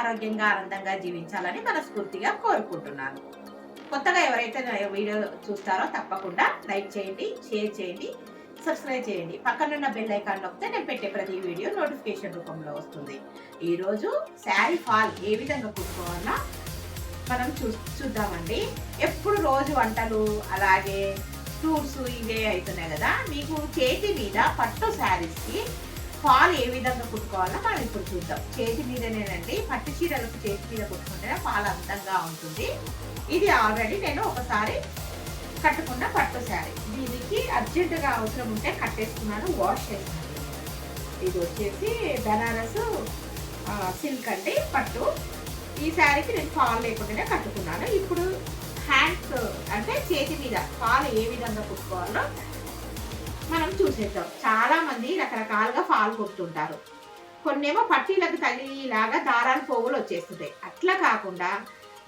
ఆరోగ్యంగా ఆనందంగా జీవించాలని మనస్ఫూర్తిగా కోరుకుంటున్నాను. కొత్తగా ఎవరైతే నా వీడియో చూస్తారో తప్పకుండా లైక్ చేయండి షేర్ చేయండి సబ్స్క్రైబ్ చేయండి. పక్కనున్న బెల్ ఐకాన్ నొక్కితే నేను పెట్టే ప్రతి వీడియో నోటిఫికేషన్ రూపంలో వస్తుంది. ఈరోజు శారీ ఫాల్ ఏ విధంగా కుట్టుకోవాలా మనం చూ చూద్దామండి. ఎప్పుడు రోజు వంటలు అలాగే ఫ్రూట్స్ ఇవే అవుతున్నాయి కదా. మీకు చేతి మీద పట్టు శారీస్కి ఫాల్ ఏ విధంగా కుట్టుకోవాలో మనం ఇప్పుడు చూద్దాం. చేతి మీదనేనండి పట్టు చీరలకు చేతి మీద కుట్టుకుంటేనే ఫాల్ అందంగా ఉంటుంది. ఇది ఆల్రెడీ నేను ఒకసారి కట్టుకున్న పట్టు శారీ. దీనికి అర్జెంటుగా అవసరం ఉంటే కట్టేసుకున్నాను వాష్ చేశాను ఇది వచ్చేసి బెనారస్ సిల్క్ అండి పట్టు. ఈ శారీకి నేను ఫాల్ లేకుండానే కట్టుకున్నాను. ఇప్పుడు హ్యాండ్స్ అంటే చేతి మీద ఫాల్ ఏ విధంగా కుట్టుకోవాలో మనం చూసేద్దాం. చాలా మంది రకరకాలుగా ఫాల్ కుడుతుంటారు. కొన్నేమో పట్టీలకు తగిలిలాగా దారాలు పోగులు వచ్చేస్తుంటాయి. అట్లా కాకుండా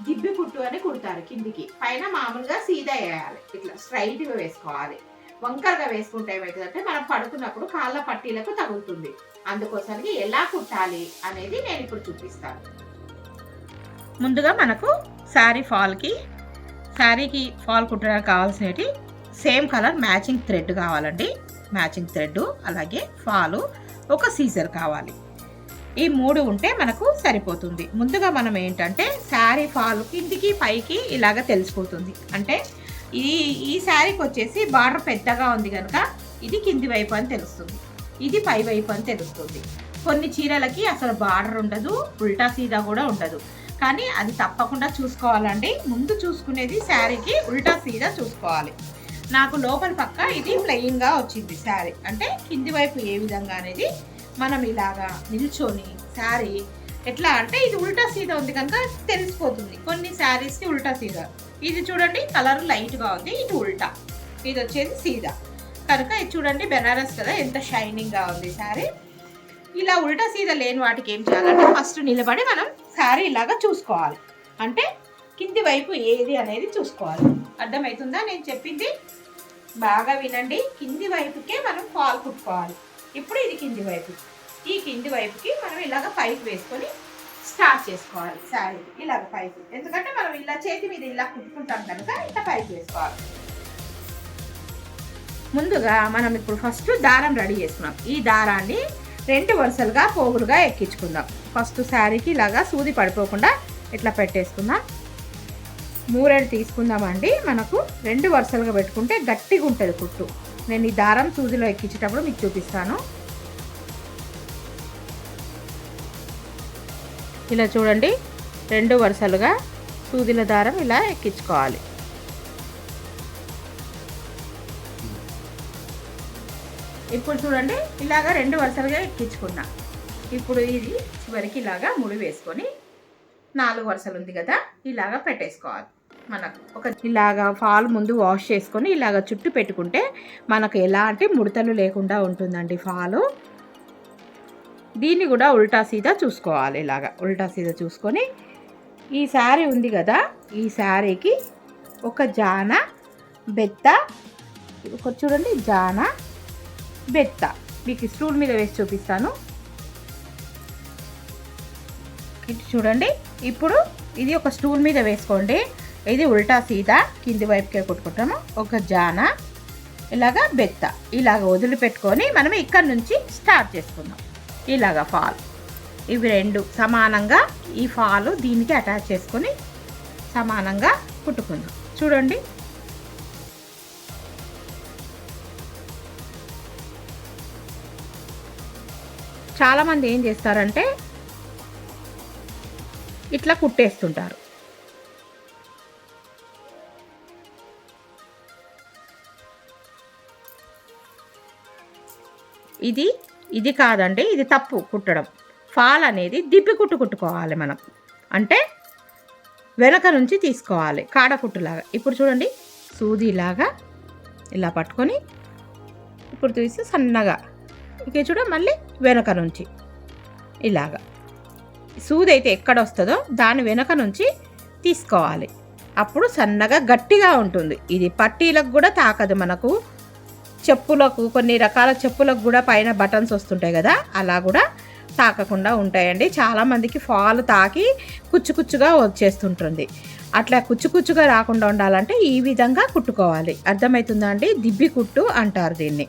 దిబ్బి కుట్టు అని కుడతారు కిందికి. పైన మామూలుగా సీదా వేయాలి. ఇట్లా స్ట్రైట్గా వేసుకోవాలి. వంకరగా వేసుకుంటే ఏమవుతుందంటే మనం పడుకున్నప్పుడు కాళ్ళ పట్టీలకు తగులుతుంది. అందుకోసానికి ఎలా కుట్టాలి అనేది నేను ఇప్పుడు చూపిస్తాను. ముందుగా మనకు శారీ ఫాల్కి శారీకి ఫాల్ కుట్టడానికి కావాల్సినవి సేమ్ కలర్ మ్యాచింగ్ థ్రెడ్ కావాలండి. మ్యాచింగ్ థ్రెడ్ అలాగే ఫాలు ఒక సీజర్ కావాలి. ఈ మూడు ఉంటే మనకు సరిపోతుంది. ముందుగా మనం ఏంటంటే శారీ ఫాలు కిందికి పైకి ఇలాగ తెలిసిపోతుంది. అంటే ఈ ఈ శారీకి వచ్చేసి బార్డర్ పెద్దగా ఉంది కనుక ఇది కింది వైపు అని తెలుస్తుంది. ఇది పై వైపు అని తెలుస్తుంది. కొన్ని చీరలకి అసలు బార్డర్ ఉండదు ఉల్టా సీదా కూడా ఉండదు. కానీ అది తప్పకుండా చూసుకోవాలండి. ముందు చూసుకునేది శారీకి ఉల్టా సీదా చూసుకోవాలి. నాకు లోపల పక్క ఇది ప్లెయిన్గా వచ్చింది శారీ. అంటే కింది వైపు ఏ విధంగా అనేది మనం ఇలాగా నిల్చొని శారీ ఎట్లా అంటే ఇది ఉల్టా సీదా ఉంది కనుక తెలిసిపోతుంది. కొన్ని శారీస్కి ఉల్టా సీదా. ఇది చూడండి కలర్ లైట్గా ఉంది ఇది ఉల్టా. ఇది వచ్చేది సీదా. కనుక ఇది చూడండి బెనారస్ కదా ఎంత షైనింగ్గా ఉంది శారీ. ఇలా ఉల్టా సీదా లేని వాటికి ఏం చేయాలంటే ఫస్ట్ నిలబడి మనం శారీ ఇలాగా చూసుకోవాలి. అంటే కింది వైపు ఏది అనేది చూసుకోవాలి. అర్థమవుతుందా నేను చెప్పింది? బాగా వినండి. కింది వైపుకే మనం ఫాల్ కుట్టుకోవాలి. ఇప్పుడు ఇది కింది వైపు. ఈ కింది వైపుకి మనం ఇలాగ పైకి వేసుకొని స్టార్ట్ చేసుకోవాలి. శారీ ఇలాగ పైకి. ఎందుకంటే మనం ఇలా చేతి మీద ఇలా కుట్టుకుంటాం కనుక ఇంత పైకి వేసుకోవాలి. ముందుగా మనం ఇప్పుడు ఫస్ట్ దారం రెడీ చేసుకున్నాం. ఈ దారాన్ని రెండు వరుసలుగా పోగులుగా ఎక్కించుకుందాం. ఫస్ట్ శారీకి ఇలాగా సూది పడిపోకుండా ఇట్లా పెట్టేసుకుందాం. మూరెడు తీసుకుందామండి. మనకు రెండు వరుసలుగా పెట్టుకుంటే గట్టిగా ఉంటుంది కుట్టు. నేను ఈ దారం సూదిలో ఎక్కించేటప్పుడు మీకు చూపిస్తాను. ఇలా చూడండి. రెండు వరుసలుగా సూదిల దారం ఇలా ఎక్కించుకోవాలి. ఇప్పుడు చూడండి ఇలాగా రెండు వరుసలుగా ఎక్కించుకున్నా. ఇప్పుడు ఇది చివరికి ఇలాగా ముడి వేసుకొని నాలుగు వరుసలు ఉంది కదా ఇలాగా పెట్టేసుకోవాలి. మనకు. ఒక ఇలాగా ఫాల్ ముందు వాష్ చేసుకొని ఇలాగ చుట్టు పెట్టుకుంటే మనకు ఎలాంటి ముడతలు లేకుండా ఉంటుందండి ఫాలు. దీన్ని కూడా ఉల్టా సీదా చూసుకోవాలి ఇలాగా. ఉల్టా సీదా చూసుకొని ఈ శారీ ఉంది కదా ఈ శారీకి ఒక జాన బెత్త ఒక చూడండి జాన బెత్త. మీకు స్టూల్ మీద వేసి చూపిస్తాను. ఇటు చూడండి ఇప్పుడు ఇది ఒక స్టూల్ మీద వేసుకోండి. ఇది ఉల్టా సీదా కింది వైపుకే కొట్టుకుంటాము. ఒక జాన ఇలాగా బెత్త. ఇలాగ వదిలిపెట్టుకొని మనం ఇక్కడ నుంచి స్టార్ట్ చేసుకుందాం. ఇలాగ ఫాల్. ఇవి రెండు సమానంగా ఈ ఫాలు దీనికి అటాచ్ చేసుకొని సమానంగా కుట్టుకుందాం. చూడండి. చాలామంది ఏం చేస్తారంటే ఇట్లా కుట్టేస్తుంటారు. ఇది ఇది కాదండి ఇది తప్పు కుట్టడం. ఫాల్ అనేది దిప్పి కుట్టు కుట్టుకోవాలి మనం. అంటే వెనక నుంచి తీసుకోవాలి కాడ కుట్టులాగా. ఇప్పుడు చూడండి సూదిలాగా ఇలా పట్టుకొని ఇప్పుడు తీసి సన్నగా. ఇక చూడ మళ్ళీ వెనక నుంచి ఇలాగా. సూది అయితే ఎక్కడ వస్తుందో దాని వెనక నుంచి తీసుకోవాలి. అప్పుడు సన్నగా గట్టిగా ఉంటుంది. ఇది పట్టీలకు కూడా తాకదు మనకు. చెప్పులకు కొన్ని రకాల చెప్పులకు కూడా పైన బటన్స్ వస్తుంటాయి కదా అలా కూడా తాకకుండా ఉంటాయండి. చాలామందికి ఫాల్ తాకి కుచ్చు కుచ్చుగా వచ్చేస్తుంటుంది. అట్లా కుచ్చు కుచ్చుగా రాకుండా ఉండాలంటే ఈ విధంగా కుట్టుకోవాలి. అర్థమవుతుందా అండి? దిబ్బి కుట్టు అంటారు దీన్ని.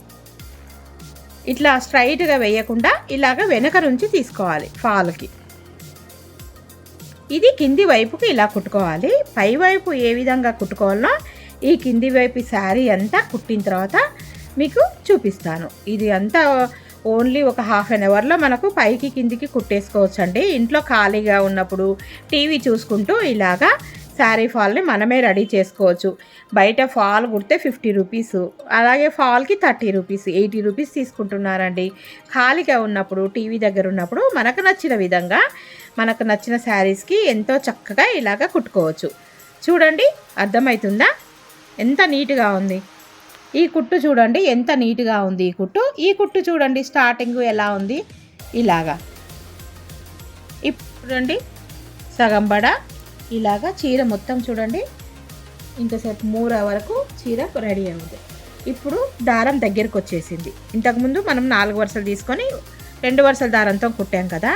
ఇట్లా స్ట్రైట్గా వేయకుండా ఇలాగ వెనక నుంచి తీసుకోవాలి ఫాల్కి. ఇది కింది వైపుకి ఇలా కుట్టుకోవాలి. పై వైపు ఏ విధంగా కుట్టుకోవాలనో ఈ కింది వైపు శారీ అంతా కుట్టిన తర్వాత మీకు చూపిస్తాను. ఇది అంతా ఓన్లీ ఒక హాఫ్ అన్ అవర్లో మనకు పైకి కిందికి కుట్టేసుకోవచ్చు అండి ఇంట్లో ఖాళీగా ఉన్నప్పుడు టీవీ చూసుకుంటూ ఇలాగా శారీ ఫాల్ని మనమే రెడీ చేసుకోవచ్చు. బయట ఫాల్ కుడితే ఫిఫ్టీ రూపీస్ అలాగే ఫాల్కి థర్టీ రూపీస్ ఎయిటీ రూపీస్ తీసుకుంటున్నారండి. ఖాళీగా ఉన్నప్పుడు టీవీ దగ్గర ఉన్నప్పుడు మనకు నచ్చిన విధంగా మనకు నచ్చిన శారీస్కి ఎంతో చక్కగా ఇలాగ కుట్టుకోవచ్చు. చూడండి అర్థమవుతుందా? ఎంత నీట్గా ఉంది. ఈ కుట్టు చూడండి ఎంత నీట్గా ఉంది ఈ కుట్టు. ఈ కుట్టు చూడండి స్టార్టింగ్ ఎలా ఉంది? ఇలాగా. ఇప్పుడు సగం బడ. ఇలాగా చీర మొత్తం చూడండి ఇంతసేపు మూర వరకు చీర రెడీ అవుతుంది ఇప్పుడు దారం దగ్గరకు వచ్చేసింది. ఇంతకుముందు మనం నాలుగు వరుసలు తీసుకొని రెండు వరుసల దారంతో కుట్టాం కదా.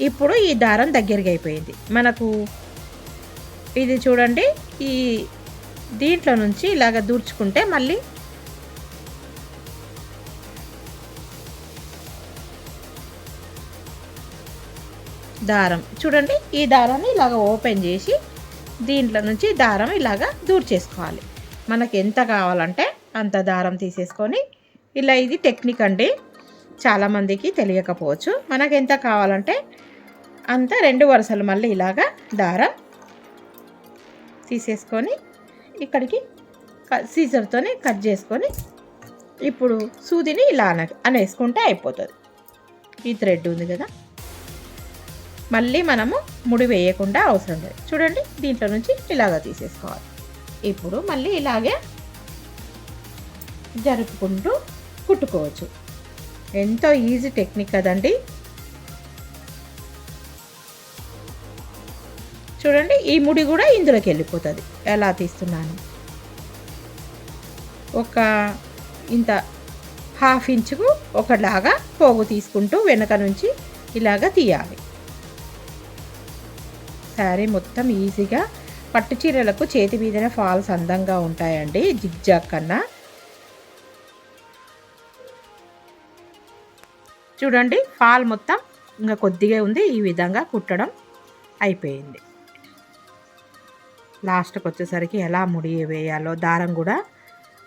ఇప్పుడు ఈ దారం దగ్గరికి అయిపోయింది. మనకు ఇది చూడండి ఈ దీంట్లో నుంచి ఇలాగ దూర్చుకుంటే మళ్ళీ దారం. చూడండి ఈ దారాన్ని ఇలాగ ఓపెన్ చేసి దీంట్లో నుంచి దారం ఇలాగ దూర్ చేసుకోవాలి. మనకి ఎంత కావాలంటే అంత దారం తీసేసుకొని ఇలా ఇది టెక్నిక్ అండి. చాలామందికి తెలియకపోవచ్చు. మనకు ఎంత కావాలంటే అంత రెండు వరుసలు మళ్ళీ ఇలాగా దారం తీసేసుకొని ఇక్కడికి సీజర్తోనే కట్ చేసుకొని ఇప్పుడు సూదిని ఇలా అన అనేసుకుంటే అయిపోతుంది. ఈ థ్రెడ్ ఉంది కదా? మళ్ళీ మనము ముడి వేయకుండా అవసరం లేదు. చూడండి దీంట్లో నుంచి ఇలాగ తీసేసుకోవాలి. ఇప్పుడు మళ్ళీ ఇలాగే జరుపుకుంటూ కుట్టుకోవచ్చు. ఎంతో ఈజీ టెక్నిక్ కదండి. చూడండి ఈ ముడి కూడా ఇందులోకి వెళ్ళిపోతుంది. ఎలా తీస్తున్నాను? ఒక ఇంత హాఫ్ ఇంచుకు ఒకలాగా పోగు తీసుకుంటూ వెనక నుంచి ఇలాగ తీయాలి. శారీ మొత్తం ఈజీగా పట్టు చీరలకు చేతి మీదన ఫాల్స్ అందంగా ఉంటాయండి. జిగ్జాగ్ కన్నా. చూడండి ఫాల్ మొత్తం ఇంకా కొద్దిగా ఉంది. ఈ విధంగా కుట్టడం అయిపోయింది. లాస్ట్కి వచ్చేసరికి ఎలా ముడి వేయాలో దారం కూడా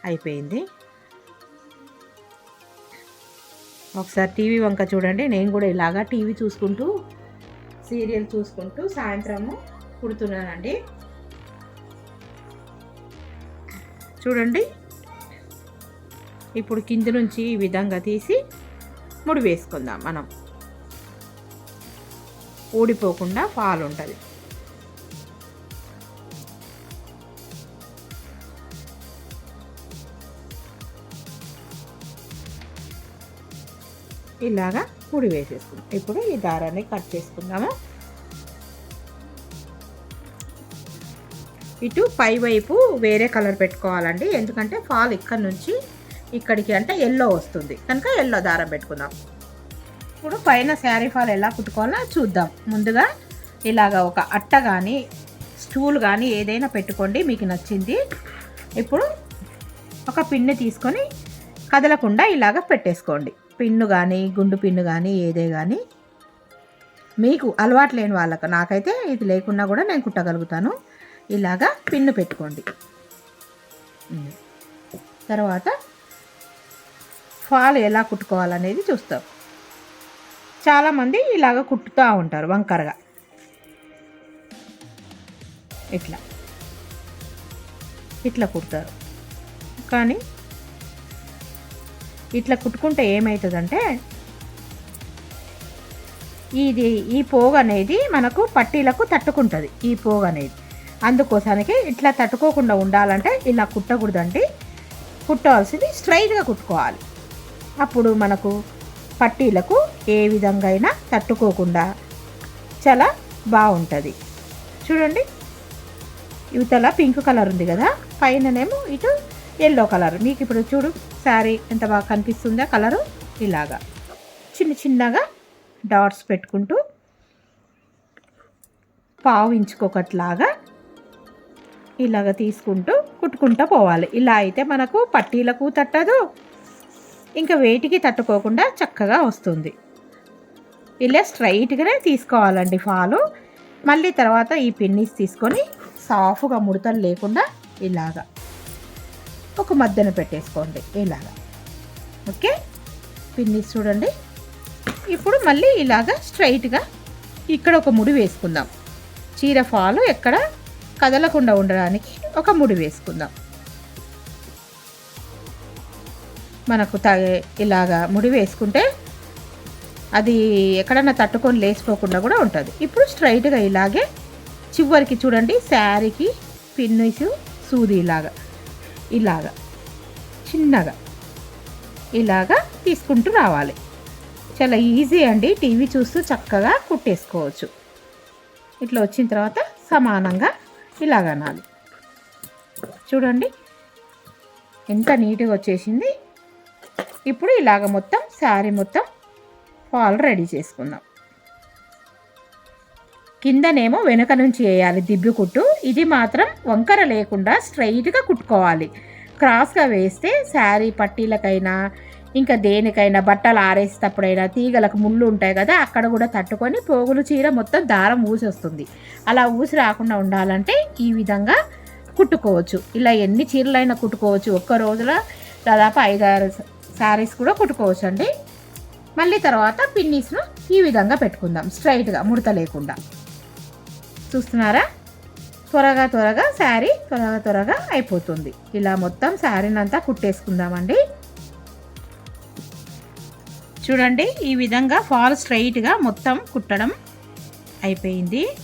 అయిపోయింది. ఒకసారి టీవీ వంక చూడండి. నేను కూడా ఇలాగా టీవీ చూసుకుంటూ సీరియల్ చూసుకుంటూ సాయంత్రము కుడుతున్నానండి చూడండి. ఇప్పుడు కింద నుంచి ఈ విధంగా తీసి ముడి వేసుకుందాం మనం. ఊడిపోకుండా ఫాల్ ఉంటుంది ఇలాగా ముడి వేసేసుకుందాం. ఇప్పుడు ఈ దారాన్ని కట్ చేసుకుందాము? ఇటు పై వైపు వేరే కలర్ పెట్టుకోవాలండి. ఎందుకంటే ఫాల్ ఇక్కడ నుంచి ఇక్కడికి అంటే ఎల్లో వస్తుంది. కనుక ఎల్లో దారం పెట్టుకుందాం. ఇప్పుడు పైన శారీ ఫాల్ ఎలా కుట్టుకోవాలో చూద్దాం. ముందుగా ఇలాగ ఒక అట్ట కానీ స్టూల్ కానీ ఏదైనా పెట్టుకోండి మీకు నచ్చింది. ఇప్పుడు ఒక పిన్ని తీసుకొని కదలకుండా ఇలాగ పెట్టేసుకోండి. పిన్ను కానీ గుండు పిన్ను కానీ ఏదే కానీ మీకు అలవాటు లేని వాళ్ళకు నాకైతే ఇది లేకున్నా కూడా నేను కుట్టగలుగుతాను. ఇలాగా పిన్ను పెట్టుకోండి. తర్వాత ఫాల్ ఎలా కుట్టుకోవాలనేది చూస్తాం. చాలామంది ఇలాగ కుట్టుతూ ఉంటారు వంకరగా. ఇట్లా. ఇట్లా కుడతారు. కానీ ఇట్లా కుట్టుకుంటే ఏమవుతుందంటే ఇది ఈ పోగు అనేది మనకు పట్టీలకు తట్టుకుంటుంది ఈ పోగు అనేది. అందుకోసానికి ఇట్లా తట్టుకోకుండా ఉండాలంటే ఇలా కుట్టకూడదండి. కుట్టవలసింది స్ట్రైట్గా కుట్టుకోవాలి. అప్పుడు మనకు పట్టీలకు ఏ విధంగా అయినా తట్టుకోకుండా చాలా బాగుంటుంది. చూడండి ఇవతల పింక్ కలర్ ఉంది కదా పైననేమో ఇటు ఎల్లో కలర్. మీకు ఇప్పుడు చూడు శారీ ఎంత బాగా కనిపిస్తుందా కలరు? ఇలాగా. చిన్న చిన్నగా డాట్స్ పెట్టుకుంటూ పావు ఇంచుకొకట్లాగా ఇలాగ తీసుకుంటూ కుట్టుకుంటూ పోవాలి. ఇలా అయితే మనకు పట్టీలకు తట్టదు. ఇంకా వేటికి తట్టుకోకుండా చక్కగా వస్తుంది. ఇలా స్ట్రైట్గానే తీసుకోవాలండి ఫాలు. మళ్ళీ తర్వాత ఈ పిన్నీస్ తీసుకొని సాఫ్గా ముడతలు లేకుండా ఇలాగా. ఒక మధ్యన పెట్టేసుకోండి ఇలాగా. ఓకే? పిన్ని చూడండి. ఇప్పుడు మళ్ళీ ఇలాగా స్ట్రైట్గా ఇక్కడ ఒక ముడి వేసుకుందాం. చీర ఫాలు ఎక్కడ కదలకుండా ఉండడానికి ఒక ముడి వేసుకుందాం. మనకు త ఇలాగా ముడి వేసుకుంటే అది ఎక్కడన్నా తట్టుకొని లేచిపోకుండా కూడా ఉంటుంది. ఇప్పుడు స్ట్రైట్గా ఇలాగే చివరికి చూడండి శారీకి పిన్నిసు సూది ఇలాగా. ఇలాగా చిన్నగా ఇలాగా తీసుకుంటూ రావాలి. చాలా ఈజీ అండి టీవీ చూస్తూ చక్కగా కుట్టేసుకోవచ్చు. ఇట్లా వచ్చిన తర్వాత సమానంగా ఇలాగనాలి చూడండి ఎంత నీట్గా వచ్చేసింది. ఇప్పుడు ఇలాగ మొత్తం శారీ మొత్తం ఫాల్ రెడీ చేసుకుందాం. కిందనేమో వెనుక నుంచి వేయాలి దిబ్బి కుట్టు. ఇది మాత్రం వంకర లేకుండా స్ట్రైట్గా కుట్టుకోవాలి. క్రాస్గా వేస్తే శారీ పట్టీలకైనా ఇంకా దేనికైనా బట్టలు ఆరేసేటప్పుడైనా తీగలకు ముళ్ళు ఉంటాయి కదా అక్కడ కూడా తట్టుకొని పోగులు చీర మొత్తం దారం ఊసి వస్తుంది అలా ఊసి రాకుండా ఉండాలంటే ఈ విధంగా కుట్టుకోవచ్చు. ఇలా ఎన్ని చీరలైనా కుట్టుకోవచ్చు. ఒక్క రోజులో దాదాపు ఐదారు శారీస్ కూడా కుట్టుకోవచ్చు అండి మళ్ళీ తర్వాత పిన్నీస్ను ఈ విధంగా పెట్టుకుందాం. స్ట్రైట్గా ముడత లేకుండా. చూస్తున్నారా? త్వరగా త్వరగా శారీ త్వరగా త్వరగా అయిపోతుంది. ఇలా మొత్తం శారీని అంతా కుట్టేసుకుందామండి. చూడండి ఈ విధంగా ఫాల్ స్ట్రైట్గా మొత్తం కుట్టడం అయిపోయింది.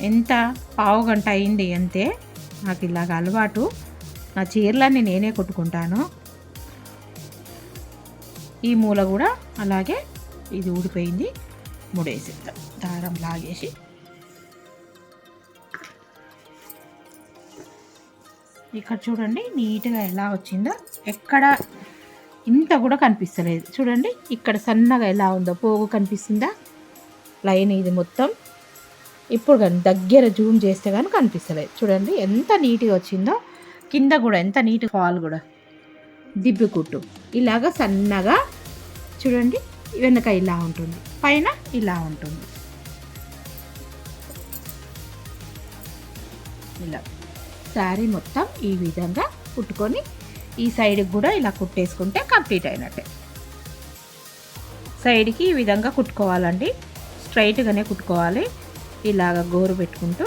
ఎంత పావు గంట అయింది అంతే. నాకు ఇలాగ అలవాటు. నా చీరలన్నీ నేనే కుట్టుకుంటాను. ఈ మూల కూడా అలాగే ఇది ఊడిపోయింది. ముడేసేద్దాం. దారం లాగేసి ఇక్కడ చూడండి నీట్గా ఎలా వచ్చిందో. ఎక్కడ ఇంత కూడా కనిపిస్తలేదు. చూడండి ఇక్కడ సన్నగా ఎలా ఉందో. పోగు కనిపిస్తుందా? లైన్ ఇది మొత్తం. ఇప్పుడు కానీ దగ్గర జూమ్ చేస్తే కానీ కనిపిస్తలేదు. చూడండి ఎంత నీట్గా వచ్చిందో. కింద కూడా ఎంత నీట్ ఫాల్ కూడా. దిబ్బి కుట్టు. ఇలాగ సన్నగా చూడండి వెనక ఇలా ఉంటుంది. పైన ఇలా ఉంటుంది. ఇలా. శారీ మొత్తం ఈ విధంగా కుట్టుకొని ఈ సైడ్కి కూడా ఇలా కుట్టేసుకుంటే కంప్లీట్ అయినట్టే. సైడ్కి ఈ విధంగా కుట్టుకోవాలండి. స్ట్రైట్గానే కుట్టుకోవాలి. ఇలాగ గోరు పెట్టుకుంటూ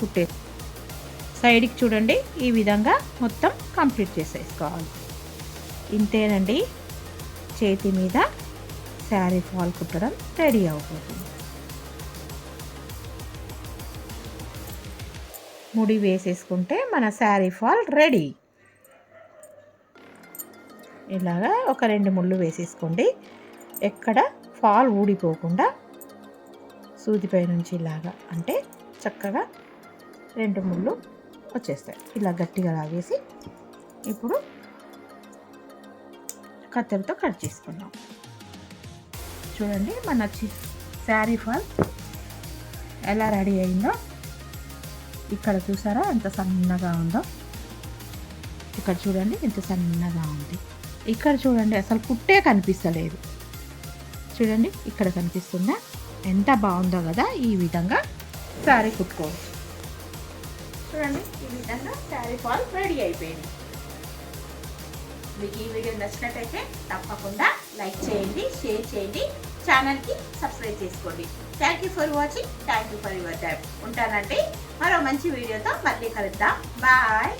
కుట్టే సైడ్కి చూడండి ఈ విధంగా మొత్తం కంప్లీట్ చేసేసుకోవాలి. ఇంతేనండి. చేతి మీద శారీ ఫాల్ కుట్టడం రెడీ అవుతుంది. ముడి వేసేసుకుంటే మన శారీ ఫాల్ రెడీ. ఇలాగా ఒక రెండు ముళ్ళు వేసేసుకోండి. ఎక్కడ ఫాల్ ఊడిపోకుండా సూదిపై నుంచి ఇలాగా అంటే చక్కగా రెండు ముళ్ళు వచ్చేస్తాయి. ఇలా గట్టిగా లాగేసి ఇప్పుడు కత్తెరతో కట్ చేసుకుందాం. చూడండి మన శారీ ఫాల్ ఎలా రెడీ అయిందో. ఇక్కడ చూసారా ఎంత సన్నగా ఉందో? ఇక్కడ చూడండి ఎంత సన్నగా ఉంది. ఇక్కడ చూడండి అసలు కుట్టే కనిపిస్తలేదు. చూడండి ఇక్కడ కనిపిస్తుందా? ఎంత బాగుందో కదా ఈ విధంగా శారీ కుట్టుకోవచ్చు చూడండి ఈ విధంగా శారీ ఫాల్ రెడీ అయిపోయింది. మీకు ఈ వీడియో నచ్చినట్టయితే తప్పకుండా లైక్ చేయండి షేర్ చేయండి ఛానల్కి సబ్స్క్రైబ్ చేసుకోండి. Thank you for watching thank you for your time ఉంటానంటే మరో మంచి వీడియోతో మళ్ళీ కలుద్దాం. బాయ్